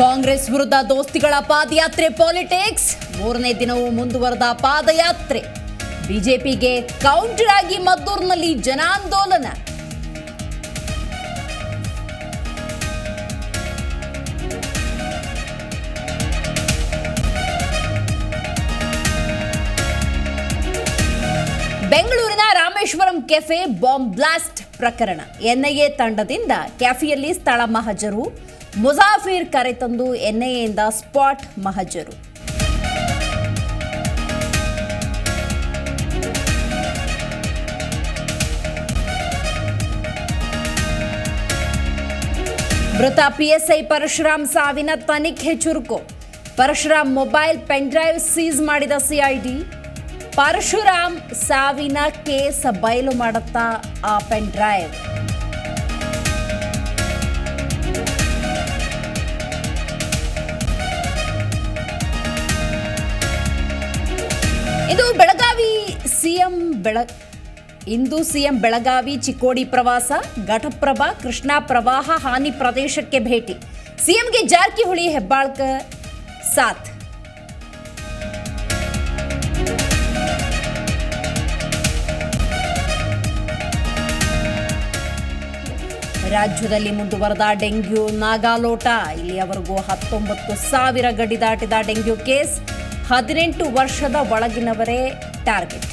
ಕಾಂಗ್ರೆಸ್ ವಿರುದ್ಧ ದೋಸ್ತಿಗಳ ಪಾದಯಾತ್ರೆ ಪಾಲಿಟಿಕ್ಸ್. ಮೂರನೇ ದಿನವೂ ಮುಂದುವರೆದ ಪಾದಯಾತ್ರೆ. ಬಿಜೆಪಿಗೆ ಕೌಂಟರ್ ಆಗಿ ಮದ್ದೂರಿನಲ್ಲಿ ಜನಾಂದೋಲನ. ಬೆಂಗಳೂರಿನ ರಾಮೇಶ್ವರಂ ಕೆಫೆ ಬಾಂಬ್ ಬ್ಲಾಸ್ಟ್ ಪ್ರಕರಣ. ಎನ್ಐಎ ತಂಡದಿಂದ ಕೆಫೆಯಲ್ಲಿ ಸ್ಥಳ ಮಹಜರು. ಮುಜಾಫಿರ್ ಕರೆತಂದು ಎನ್ಐಎಯಿಂದ ಸ್ಪಾಟ್ ಮಹಜರು. ಮೃತ ಪಿಎಸ್ಐ ಪರಶುರಾಮ್ ಸಾವಿನ ತನಿಖೆ ಚುರುಕು. ಪರಶುರಾಮ್ ಮೊಬೈಲ್ ಪೆನ್ಡ್ರೈವ್ ಸೀಸ್ ಮಾಡಿದ ಸಿಐಡಿ ಪರಶುರಾಮ್ ಸಾವಿನ ಕೇಸ್ ಬಯಲು ಮಾಡುತ್ತಾ ಆ ಪೆನ್ಡ್ರೈವ್ ಇದು ಬೆಳಗಾವಿ ಸಿಎಂ ಬೆಳ ಇಂದು ಸಿಎಂ ಬೆಳಗಾವಿ ಚಿಕ್ಕೋಡಿ ಪ್ರವಾಸ, ಘಟಪ್ರಭಾ, ಕೃಷ್ಣಾ ಪ್ರವಾಹ, ಹಾನಿ ಪ್ರದೇಶಕ್ಕೆ ಭೇಟಿ. ಸಿಎಂಗೆ ಜಾರಕಿಹೊಳಿ ಹೆಬ್ಬಾಳ್ಕ ಸಾಥ್. ರಾಜ್ಯದಲ್ಲಿ ಮುಂದುವರೆದ ಡೆಂಗ್ಯೂ ನಾಗಾಲೋಟ. ಇಲ್ಲಿಯವರೆಗೂ ಹತ್ತೊಂಬತ್ತು ಸಾವಿರ ಗಡಿ ದಾಟಿದ ಡೆಂಗ್ಯೂ ಕೇಸ್. ಹದಿನೆಂಟು ವರ್ಷದ ಒಳಗಿನವರೇ ಟಾರ್ಗೆಟ್.